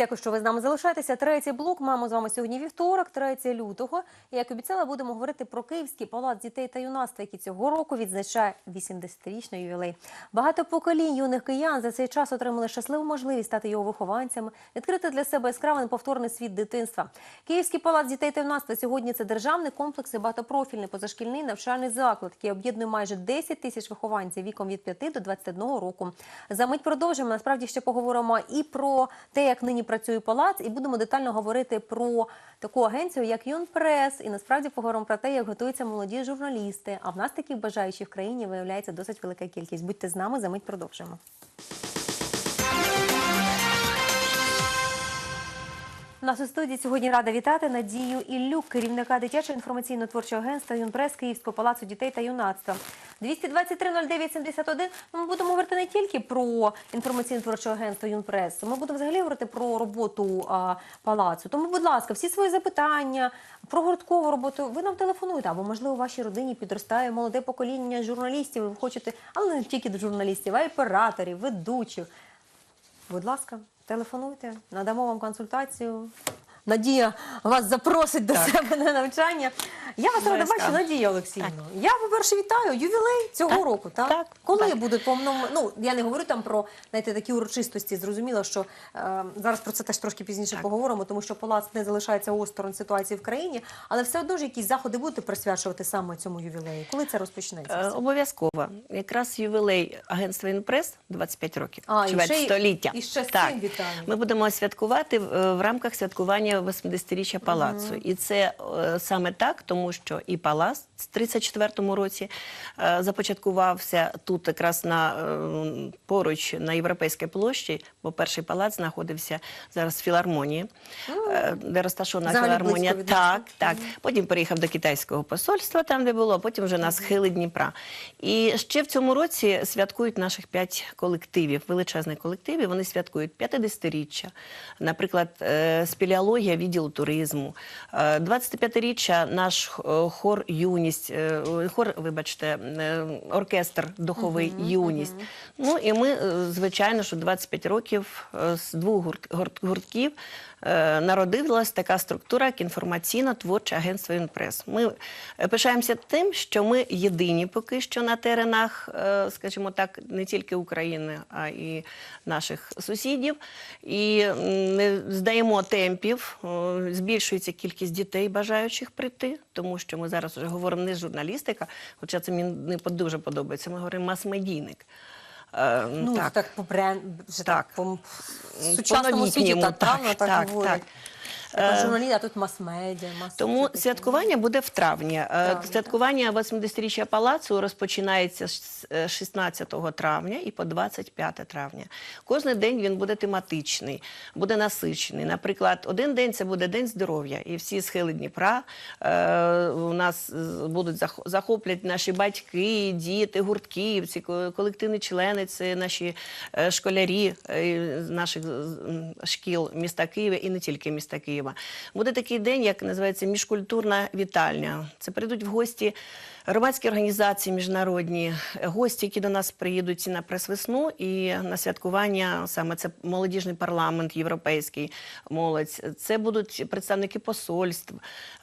дякую, що ви з нами залишаєтеся. Третій блок. Маємо з вами сьогодні вівторок, 3 лютого. І як обіцяла, будемо говорити про Київський палац дітей та юнацтва, який цього року відзначає 80-річний ювілей. Багато поколінь юних киян за цей час отримали щасливу можливість стати його вихованцями, відкрити для себе яскравий неповторний світ дитинства. Київський палац дітей та юнацтва сьогодні це державний комплекс і багатопрофільний позашкільний навчальний заклад, який об'єднує майже 10 тисяч вихованців віком від 5 до 21 року. За мить продовжимо. Насправді ще поговоримо і про те, як нині працює палац, і будемо детально говорити про таку агенцію, як Юнпрес. І насправді поговоримо про те, як готуються молоді журналісти. А в нас таких бажаючих в країні виявляється досить велика кількість. Будьте з нами, за мить продовжимо. У нас у студії сьогодні рада вітати Надію Іллюк, керівника дитячого інформаційно-творчого агентства Юнпрес Київського палацу дітей та юнацтва. 223-09-71. Ми будемо говорити не тільки про інформаційно-творче агентство Юнпрес, ми будемо взагалі говорити про роботу а, палацу. Тому, будь ласка, всі свої запитання про гурткову роботу ви нам телефонуєте, або можливо у вашій родині підростає молоде покоління журналістів. Ви хочете, але не тільки до журналістів, а й операторів, ведучих. Будь ласка, телефонуйте, надамо вам консультацію. Надія вас запросить до себе на навчання. Я вас рада бачу, Надія Олексіївна. Я, по-перше, вітаю. Ювілей цього Так, року, так? так, Коли так. буде повному... Ну, я не говорю там про знаєте, такі урочистості. Зрозуміло, що е, зараз про це теж трошки пізніше поговоримо, тому що палац не залишається осторонь ситуації в країні, але все одно ж якісь заходи будете присвячувати саме цьому ювілею. Коли це розпочнеться? Е, Обов'язково. Якраз ювілей агентства Інпрес 25 років, А, і ще й- століття. і ще з так. цим вітаємо. Ми будемо святкувати в, е, в рамках святкування 80-річчя палацу. І це е, саме так, тому що і палац в 34-му році е, започаткувався тут якраз на е, поруч на Європейській площі, бо перший палац знаходився зараз в філармонії, е, де розташована філармонія. Так, так. Потім переїхав до китайського посольства, там де було, потім вже на схили Дніпра. І ще в цьому році святкують наших п'ять колективів, величезних колективів. Вони святкують 50-річчя, наприклад, е, спелеологія відділу туризму, е, 25-річчя наш е, хор юність, е, хор, вибачте, е, оркестр духовий юність. Ну і ми, звичайно, що 25 років з двох гурт- гурт- гуртків народилась така структура, як інформаційно-творче агентство «Інпрес». Ми е, пишаємося тим, що ми єдині поки що на теренах, е, скажімо так, не тільки України, а і наших сусідів. І не здаємо темпів, е, збільшується кількість дітей, бажаючих прийти, тому що ми зараз вже говоримо не журналістика, хоча це мені не дуже подобається. Ми говоримо мас-медійник. Е, Ну, так, так по бренд, так. Так. по сучасному світі, так, так, так, так, так. Е, а тут мас-медіа, мас Тому святкування буде в травні. Е, Травні, Святкування 80-річчя палацу розпочинається з е, 16 травня і по 25 травня. Кожен день він буде тематичний, буде насичений. Наприклад, один день це буде день здоров'я, і всі схили Дніпра е, у нас е, будуть зах- захоплять наші батьки, діти, гуртківці, колективні члени. Це наші е, школярі е, наших шкіл міста Києва і не тільки міста Києва. Буде такий день, як називається міжкультурна вітальня. Це прийдуть в гості громадські організації міжнародні, е, гості, які до нас приїдуть на прес-весну, і на святкування саме це молодіжний парламент європейський молодь. Це будуть представники посольств.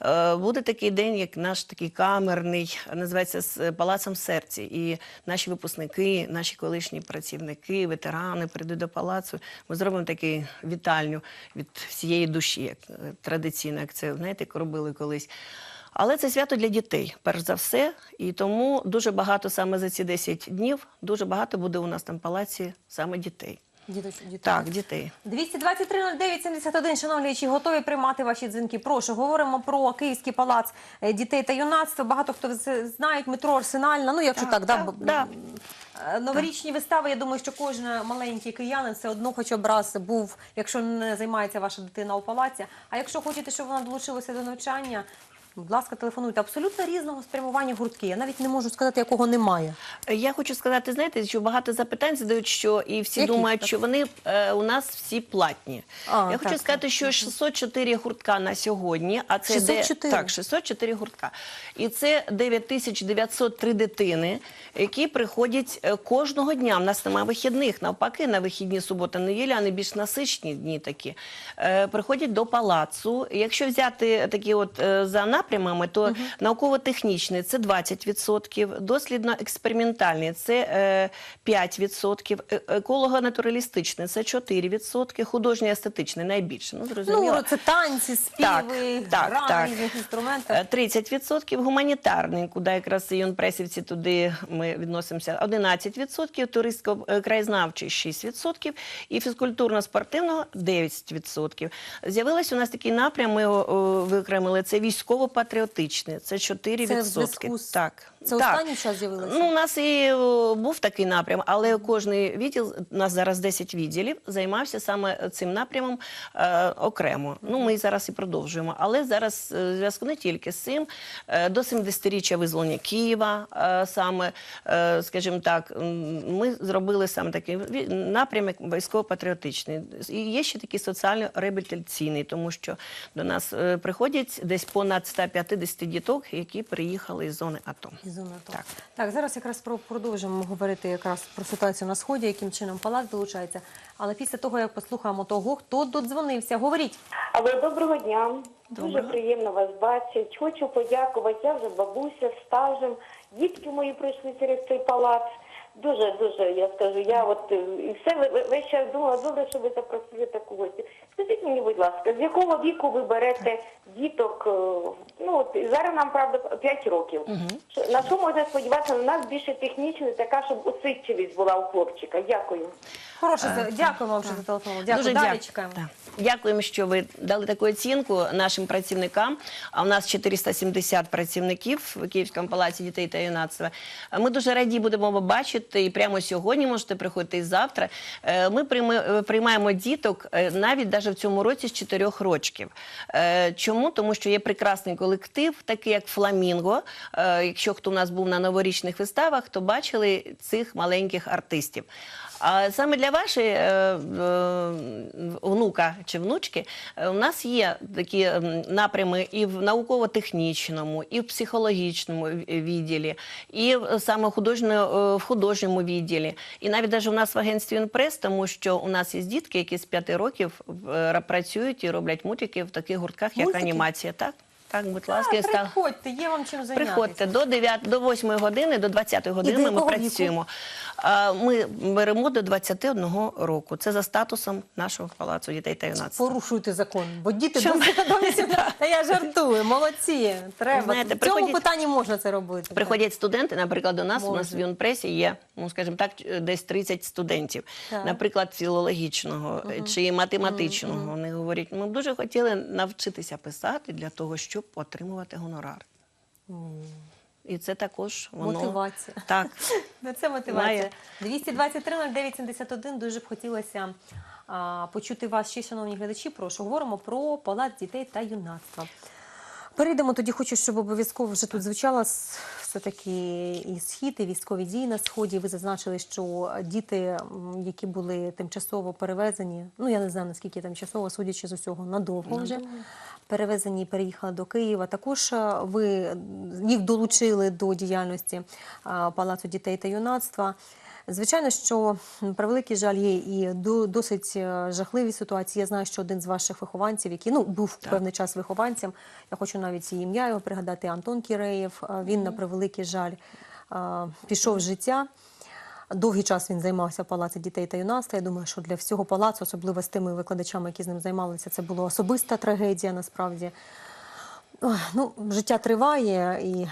Е, Буде такий день, як наш такий камерний, називається з палацом серці. І наші випускники, наші колишні працівники, ветерани прийдуть до палацу. Ми зробимо таку вітальню від всієї душі, як е, традиційно, як це знаєте, робили колись. Але це свято для дітей, перш за все. І тому дуже багато саме за ці 10 днів, дуже багато буде у нас там в палаці саме дітей. Діточ- дітей. Так, дітей. 223-09-71, шановні глядачі, готові приймати ваші дзвінки. Прошу, говоримо про Київський палац е, дітей та юнацтва. Багато хто з- знають метро Арсенальна. Ну, якщо так, Так, так, да. Е, Новорічні вистави, я думаю, що кожен маленький киянин все одно хоч б раз був, якщо не займається ваша дитина у палаці. А якщо хочете, щоб вона долучилася до навчання, Будь ласка, телефонуйте. Абсолютно різного спрямування гуртки. Я навіть не можу сказати, якого немає. Я хочу сказати, знаєте, що багато запитань задають, що і всі Які? думають, Так. що вони е, у нас всі платні. А, Я так, хочу сказати, так. що 604 гуртка на сьогодні, а це 604? Де, так, 604 гуртка. І це 9903 дитини, які приходять е, кожного дня. У нас немає вихідних, навпаки, на вихідні субота, неділя, а не більш насичні дні такі. Е, приходять до палацу. Якщо взяти такі от е, за напрямами, то науково-технічний це 20%, дослідно-експериментальний це е, 5%, е- еколого-натуралістичний це 4%, художньо-естетичний найбільше. Ну, зрозуміло. Ну, це танці, співи, так, гра так. різних інструментів. Е, 30% гуманітарний, куди якраз і юнпресівці туди ми відносимося. 11%, туристсько-краєзнавчий 6% і фізкультурно-спортивного 9%. З'явилось у нас такий напрям, ми його о, виокремили, це військово-патріотичний, це 4%. Це в зв'язку з- Так. Це так. останній час з'явилося? Ну, у нас і о, був такий напрям, але кожний відділ, у нас зараз 10 відділів, займався саме цим напрямом е, окремо. Ну, ми зараз і продовжуємо. Але зараз е, в зв'язку не тільки з цим, е, до 70-річчя визволення Києва, е, саме, е, скажімо так, м, ми зробили саме такий ві- напрям, військово-патріотичний. І є ще такий соціально-реабілітаційний, тому що до нас е, приходять десь понад 150 діток, які приїхали із зони АТО. Із зони АТО. Так. так, зараз якраз про продовжимо говорити якраз про ситуацію на сході, яким чином палац долучається. Але після того, як послухаємо того, хто додзвонився, говоріть. Але доброго дня. Дуже приємно вас бачити. Хочу подякувати. Я вже бабуся стажем. Дітки мої пройшли через цей палац. Дуже, дуже, я скажу, я от е, і все весь час думала, добре, що ви запросили таку гостю. Скажіть мені, будь ласка, з якого віку ви берете діток? е, Ну от зараз нам правда 5 років. Що- На що можна сподіватися? У нас більше технічна, така, щоб усидчивість була у хлопчика. Дякую. Хороше, це- дякую вам, що зателефонували. Дякую. Дуже Далі дякую. чекаємо. Так. Дякуємо, що ви дали таку оцінку нашим працівникам. А у нас 470 працівників в Київському палаці дітей та юнацтва. Ми дуже раді будемо вас бачити. І прямо сьогодні можете приходити і завтра. Е, Ми прийми- приймаємо діток е, навіть даже в цьому році з 4 рочків. Е, Чому? Тому що є прекрасний колектив, такий як Фламінго. Е, Якщо хто у нас був на новорічних виставах, то бачили цих маленьких артистів. А саме для вашої е, е, внука чи внучки е, у нас є такі напрями і в науково-технічному, і в психологічному відділі, і саме художньо, в художньому відділі. І навіть навіть у нас в агентстві «Інпрес», тому що у нас є дітки, які з п'яти років працюють і роблять мультики в таких гуртках, як Мультики? анімація. Так, так, будь ласка, я стала- приходьте, є вам чим зайнятися. Приходьте до 9, до 8 години, до 20 години ми якого віку? працюємо. А, Ми беремо до 21 року. Це за статусом нашого палацу дітей та юнацтва. Порушуйте закон, бо діти Чому? до до 18. Та я жартую, молодці. Треба. Знаєте, в цьому питанні можна це робити. Приходять студенти, наприклад, до нас у нас в. Юнпресі є, ну скажімо так, десь 30 студентів, Так. наприклад, філологічного чи математичного. Вони говорять, ми б дуже хотіли навчитися писати для того, щоб отримувати гонорар. І це також воно Мотивація. Так. Ну, Це мотивація. Має. 223 09 71. Дуже б хотілося а, почути вас ще, шановні глядачі. Прошу, говоримо про палац дітей та юнацтва. Перейдемо тоді, хочу, щоб обов'язково вже тут звучало все-таки і схід, і військові дії на сході. Ви зазначили, що діти, які були тимчасово перевезені, ну я не знаю наскільки тимчасово, судячи з усього, надовго вже перевезені і переїхали до Києва. Також е, ви їх долучили до діяльності е, Палацу дітей та юнацтва. Звичайно, що превеликий жаль є і до- досить е, жахливі ситуації. Я знаю, що один з ваших вихованців, який ну був певний час вихованцем, я хочу навіть і ім'я його пригадати, Антон Кіреєв. Він на превеликий жаль пішов з життя. Довгий час він займався в палаці дітей та юнацтва. Я думаю, що для всього палацу, особливо з тими викладачами, які з ним займалися, це була особиста трагедія насправді. Ну, життя триває і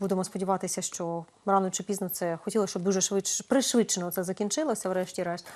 будемо сподіватися, що рано чи пізно це хотілося, щоб дуже швидше пришвидшено це закінчилося, врешті-решт.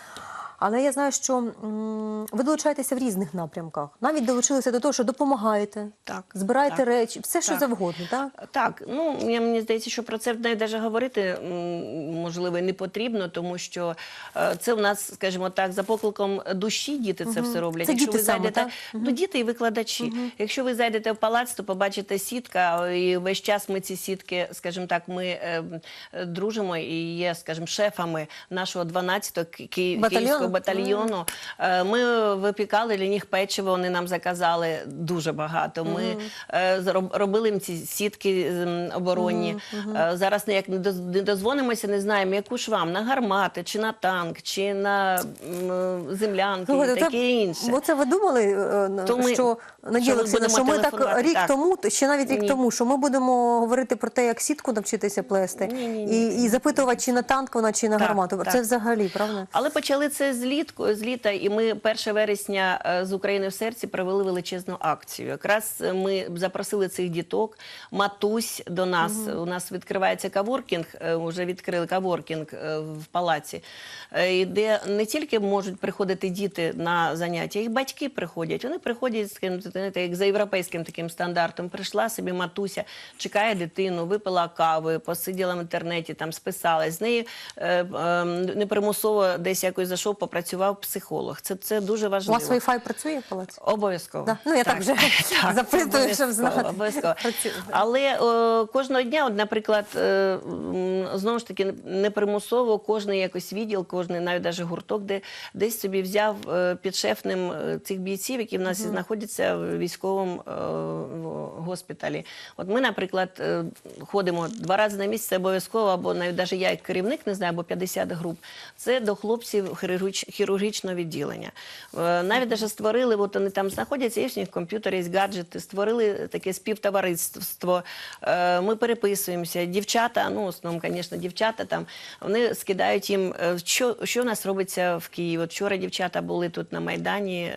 Але я знаю, що м, ви долучаєтеся в різних напрямках. Навіть долучилися до того, що допомагаєте, Так, збираєте так. речі, все що Так. завгодно, так? Так, ну я- мені здається, що про це навіть говорити м, можливо і не потрібно, тому що е, це в нас, скажімо так, за покликом душі діти це все роблять. Це Якщо діти ви саме, зайдете, так? ну діти і викладачі. Якщо ви зайдете в палац, то побачите сітка, і весь час ми ці сітки, скажімо так, ми е, е, дружимо і є, скажімо, шефами нашого 12-го ки- ки- Батальйону? київського батальйону. Е, Ми випікали для них печиво, вони нам заказали дуже багато. Ми е, робили їм ці сітки м, оборонні. Е, Зараз ніяк не дозвонимося, не знаємо, яку ж вам на гармати, чи на танк, чи на землянки, і таке це- інше. Оце ви думали, що Надія що ми так рік тому, ще навіть рік тому, що ми будемо говорити про те, як сітку навчитися плести, і, і запитувати, чи на танк вона, чи на гармату. Це взагалі, правда? Але почали це з літку, з літа, і ми 1 вересня е, з України в серці провели величезну акцію. Якраз е, ми запросили цих діток, матусь до нас. У нас відкривається каворкінг, е, вже відкрили каворкінг е, в палаці, е, де не тільки можуть приходити діти на заняття, їх батьки приходять. Вони приходять скажімо, знаєте, як за європейським таким стандартом. Прийшла собі матуся, чекає дитину, випила кави, посиділа в інтернеті, там списалась. З нею е, е, непримусово десь якось зайшов, попрацював психолог. Це, це дуже У вас Wi-Fi працює в палаці? Обов'язково. Да. Ну, я так вже запитую, щоб знати. Обов'язково. Але е, кожного дня, от, наприклад, е, знову ж таки, непримусово кожний якось відділ, кожний навіть даже гурток, де десь собі взяв е, підшефним е, цих бійців, які в нас і знаходяться в військовому е, госпіталі. От ми, наприклад, е, ходимо два рази на місяць обов'язково, або навіть даже я як керівник не знаю, або 50 груп. Це до хлопців хірургіч- хірургічного відділення. Е, Навіть даже створили, от вони там знаходяться, є в них комп'ютери, є гаджети, створили таке співтовариство. Е, Ми переписуємося. Дівчата, ну, в основному, звісно, дівчата там, вони скидають їм, е, що, що в нас робиться в Києві. От вчора дівчата були тут на Майдані,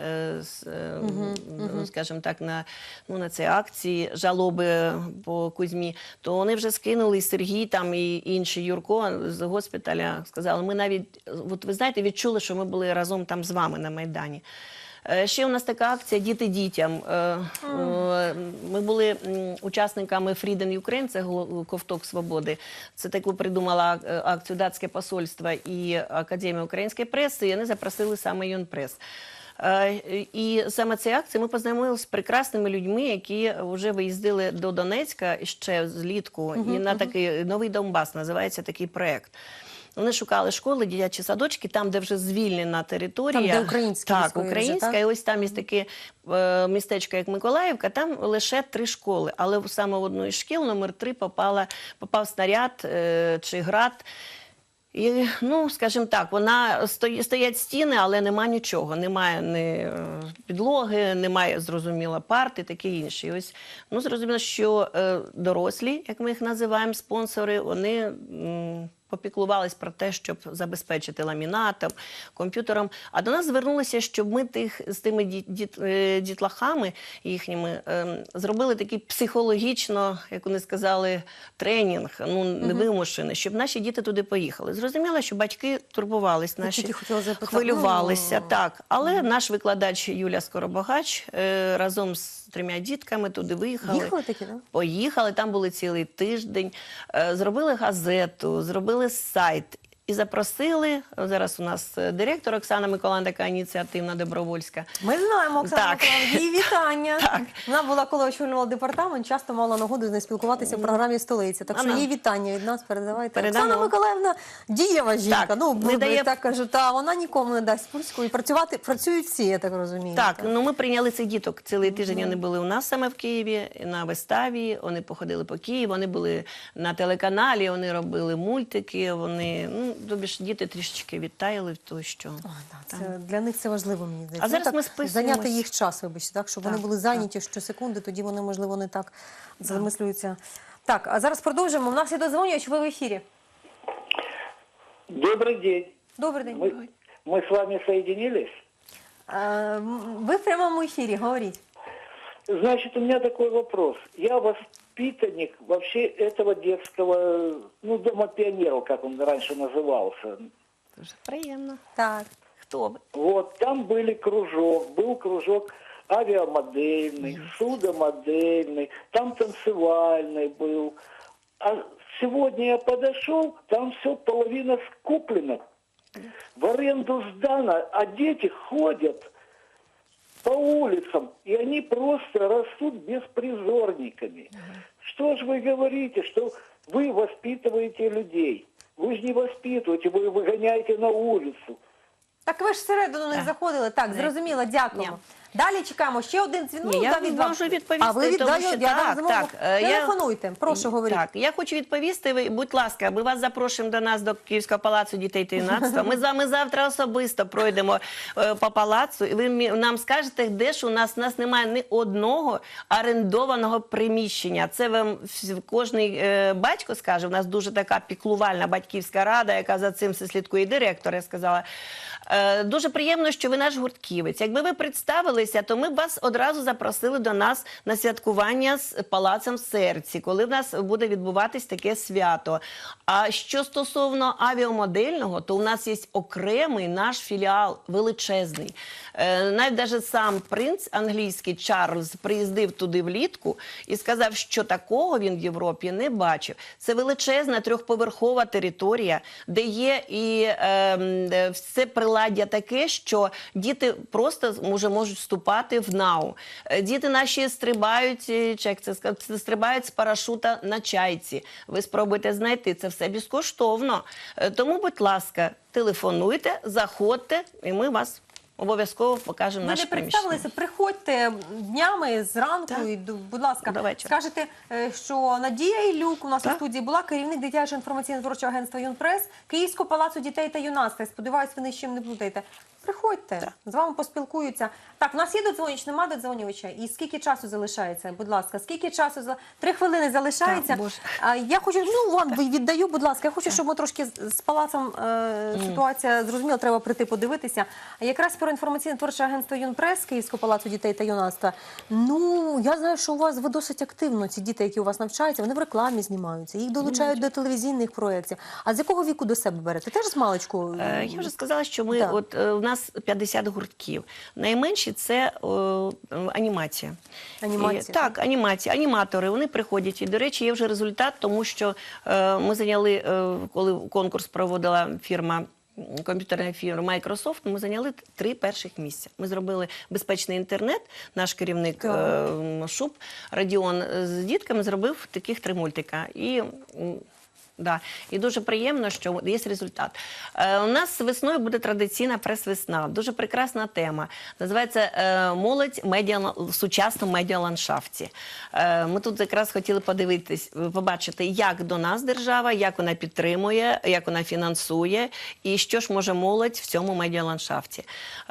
ну, скажімо так, на, ну, на цій акції жалоби по Кузьмі, то вони вже скинули і Сергій там і інший Юрко з госпіталя. Сказали, ми навіть, от ви знаєте, відчули, що ми були разом там з вами на Майдані. Е, Ще у нас така акція Діти дітям. Е, е, Ми були учасниками Freedom Ukraine, це ковток свободи. Це таку придумала акцію датське посольство і Академія української преси. І вони запросили саме Юнпрес. І саме цією акцією ми познайомилися з прекрасними людьми, які вже виїздили до Донецька ще злітку. І на такий новий Донбас називається такий проект. Вони шукали школи, дитячі садочки, там, де вже звільнена територія. Там, де українські так, військові вже, українська. так? І ось там є таке е, містечко, як Миколаївка, там лише три школи. Але саме в одну із шкіл, номер три, попала, попав снаряд е, чи град. І, ну, скажімо так, вона стої- стоять стіни, але нема нічого. Немає ні е, підлоги, немає зрозуміло парти, таке інше. І ось ну зрозуміло, що е, дорослі, як ми їх називаємо, спонсори, вони. м, Попіклувались про те, щоб забезпечити ламінатом, комп'ютером. А до нас звернулися, щоб ми тих з тими діт, діт, е, дітлахами їхніми ем, зробили такий психологічно, як вони сказали, тренінг, ну невимушений, щоб наші діти туди поїхали. Зрозуміло, що батьки турбувались, наші хвилювалися. Ну, Так, але наш викладач Юля Скоробагач е, разом з трьома дітками туди виїхали. Їхали такі, так? Поїхали, там були цілий тиждень, е, зробили газету, зробили сайт. І запросили зараз. У нас е, директор Оксана Миколаївна, така ініціативна добровольська. Ми знаємо, Оксана Так. Її вітання. Так. Вона була, коли очолювала департамент, часто мала нагоду з нею спілкуватися в програмі столиця. Так що їй вітання від нас передавайте. Передамо. Оксана Миколаївна дієва жінка. Так, ну, не не дає- так кажу, та вона нікому не дасть пульську. І працювати працюють всі, я так розумію. Так, ну ми прийняли цих діток. Цілий тиждень вони були у нас саме в Києві на виставі. Вони походили по Києву, вони були на телеканалі, вони робили мультики. Вони ну тобі ж діти трішечки відтаяли в то, що Ой, да, це, для них це важливо, мені здається. А зараз Ну, так, ми списуємось. Зайняти їх час, вибачте, так, щоб вони Так, були зайняті щосекунди, тоді вони, можливо, не так замислюються. Так, а зараз продовжимо. У нас є дозвонювач, ви в ефірі. Добрый день. Добрий день. Мы, мы с вами соединились. Е, м, ви в прямому ефірі, говоріть. Значит, у меня такой вопрос. Я воспитанник вообще этого детского, ну, дома пионеров, как он раньше назывался. дуже приємно. Так. Хто ви? Вот, там были кружок, был кружок авиамодельный, судомодельный, там танцевальный был. А сегодня я подошел, там все половина скуплена, в аренду сдано, а дети ходят по улицам, и они просто растут беспризорниками. Что же вы говорите, что вы воспитываете людей? Вы же не воспитываете, вы выгоняете на улицу. Так ви ж всередину не Так. заходили. Так, зрозуміло, дякуємо. Далі чекаємо. Ще один дзвінок. Ні, я Давід, вам- можу відповісти, А ви від... тому що я так, змогу. так, е, я- Телефонуйте, прошу, говоріть. Так, я хочу відповісти. Ви, будь ласка, ми вас запрошуємо до нас до Київського палацу дітей та юнацтва. Ми з вами завтра особисто пройдемо е, по палацу, і ви нам скажете, де ж у нас у нас немає ні одного орендованого приміщення. Це вам кожний е, батько скаже. У нас дуже така піклувальна батьківська рада, яка за цим все слідкує. І Директор, я сказала. Е, Дуже приємно, що ви наш гуртківець. Якби ви представилися, то ми б вас одразу запросили до нас на святкування з палацем в серці, коли в нас буде відбуватись таке свято. А що стосовно авіамодельного, то у нас є окремий наш філіал величезний. Е, Навіть сам принц англійський Чарльз приїздив туди влітку і сказав, що такого він в Європі не бачив. Це величезна трьохповерхова територія, де є і ем, е, все приладдя таке, що діти просто може можуть вступати в нау. Е, Діти наші стрибають, е, чи як це сказати, стрибають з парашута на чайці. Ви спробуйте знайти це все безкоштовно. Е, Тому, будь ласка, телефонуйте, заходьте, і ми вас. Обов'язково покажемо Ви не представилися, приходьте днями зранку Так. і будь ласка, скажете, що Надія Ілюк у нас у студії була керівник дитячого інформаційно-творчого агентства Юнпрес Київського палацу дітей та юнацтва. Сподіваюсь, ви ні не плутаєте. Приходьте, з вами поспілкуються. Так, у нас є додзвонювач, нема додзвонювача. І скільки часу залишається? Будь ласка, скільки часу за три хвилини залишається? Так, А, я хочу, ну вам віддаю, будь ласка. Я хочу, щоб ми трошки з палацом е, ситуація зрозуміла, треба прийти подивитися. А якраз про інформаційне творче агентство Юнпрес Київського палацу дітей та юнацтва. Ну я знаю, що у вас ви досить активно. Ці діти, які у вас навчаються, вони в рекламі знімаються, їх долучають до телевізійних проєктів. А з якого віку до себе берете? Теж з маличку? Е, Я вже сказала, що ми Так. от е, у нас 50 гуртків. Найменші це о, е, анімація. Анімація, І, так, анімація. Аніматори вони приходять. І, до речі, є вже результат, тому що е, ми зайняли, е, коли конкурс проводила фірма. Комп'ютерна фірма Microsoft, ми зайняли три перших місця. Ми зробили безпечний інтернет. Наш керівник е, Шуб Радіон е, з дітками зробив таких три мультика. І Да. І дуже приємно, що є результат. Е, у нас весною буде традиційна прес-весна. Дуже прекрасна тема. Називається е, Молодь медіа в сучасному медіаландшафті. Е, ми тут якраз хотіли подивитись, побачити, як до нас держава, як вона підтримує, як вона фінансує, і що ж може молодь в цьому медіаландшафті.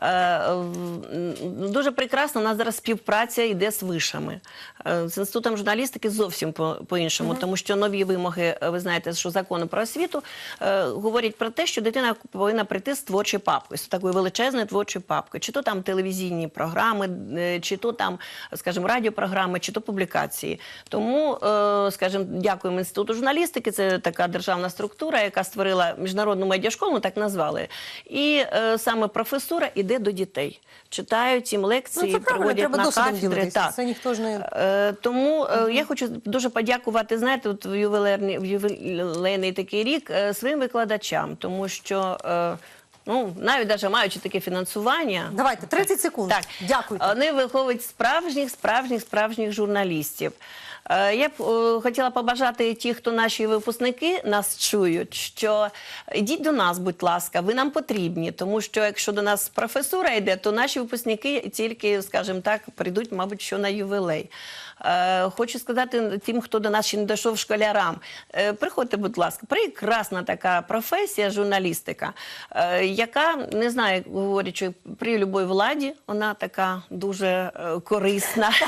Е, в- дуже прекрасно, у нас зараз співпраця йде з вишами. Е, З інститутом журналістики зовсім по- по-іншому, тому що нові вимоги, е, ви знаєте, що закону про освіту е, говорять про те, що дитина повинна прийти з творчою папкою, з такою величезною творчою папкою. Чи то там телевізійні програми, е, чи то там, скажімо, радіопрограми, чи то публікації. Тому, е, скажімо, дякуємо інституту журналістики. Це така державна структура, яка створила міжнародну медіашколу, так назвали. І е, саме професура іде до дітей. Читають їм лекції, Ну, це проводять треба на кафедри. Так. Це ніхто ж не Е, Тому е, я хочу дуже подякувати, знаєте, от в ювелерний, в ювілейний такий рік е, своїм викладачам, тому що. е, Ну, навіть даже маючи таке фінансування, давайте 30 секунд. так, дякую. Вони виховують справжніх, справжніх, справжніх журналістів. Е, Я б е, хотіла побажати ті, хто наші випускники нас чують, що йдіть до нас, будь ласка, ви нам потрібні, тому що якщо до нас професура йде, то наші випускники тільки, скажімо так, прийдуть, мабуть, що на ювілей. Е, Хочу сказати тим, хто до нас ще не дійшов школярам. Приходьте, будь ласка, прекрасна така професія, журналістика, яка не знаю, що при любой владі вона така дуже корисна.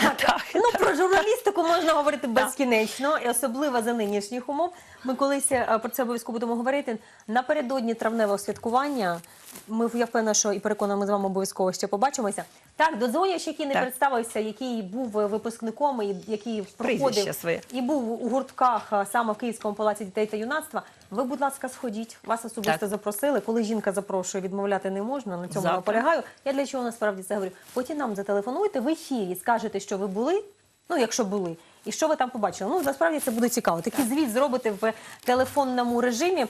Ну, про журналістику можна говорити безкінечно, і особливо за нинішніх умов. Ми колись е, про це обов'язково будемо говорити. Напередодні травневого святкування. Ми я впевнена, що і переконана, ми з вами обов'язково ще побачимося. Так, додзвонювач, який не Так. представився, який був е, випускником і який проходив своє. і був у гуртках саме в Київському палаці дітей та юнацтва. Ви, будь ласка, сходіть. Вас особисто Так. запросили. Коли жінка запрошує, відмовляти не можна. На цьому наполягаю. Я для чого насправді це говорю? Потім нам зателефонуйте в ефірі, скажете, що ви були. Ну, якщо були, і що ви там побачили? Ну насправді це буде цікаво. Такий звіт зробите в телефонному режимі.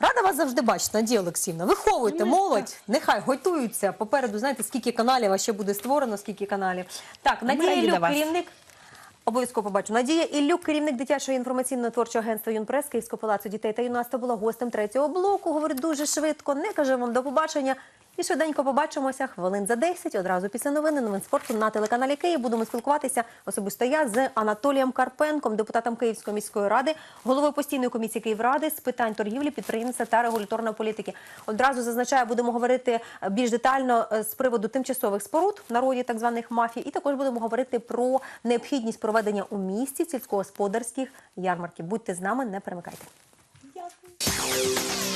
Рада вас завжди бачити, Надія Олексіївна. Виховуйте молодь, нехай готуються. Попереду знаєте, скільки каналів, а ще буде створено, скільки каналів. Так, Надія раді до Ілюк, вас. керівник Обов'язково побачу. Надія Іллюк, керівник дитячого інформаційно-творчого агентства «Юнпрес» Київського палацу дітей та юнацтва, була гостем третього блоку. Говорить дуже швидко. Не каже вам до побачення. І швиденько побачимося хвилин за 10, одразу після новини, новин спорту на телеканалі Київ. Будемо спілкуватися особисто я з Анатолієм Карпенком, депутатом Київської міської ради, головою постійної комісії Київради з питань торгівлі, підприємництва та регуляторної політики. Одразу зазначаю, будемо говорити більш детально е, з приводу тимчасових споруд в народі так званих мафій. І також будемо говорити про необхідність проведення у місті сільськогосподарських ярмарків. Будьте з нами, не перемикайте. Дякую.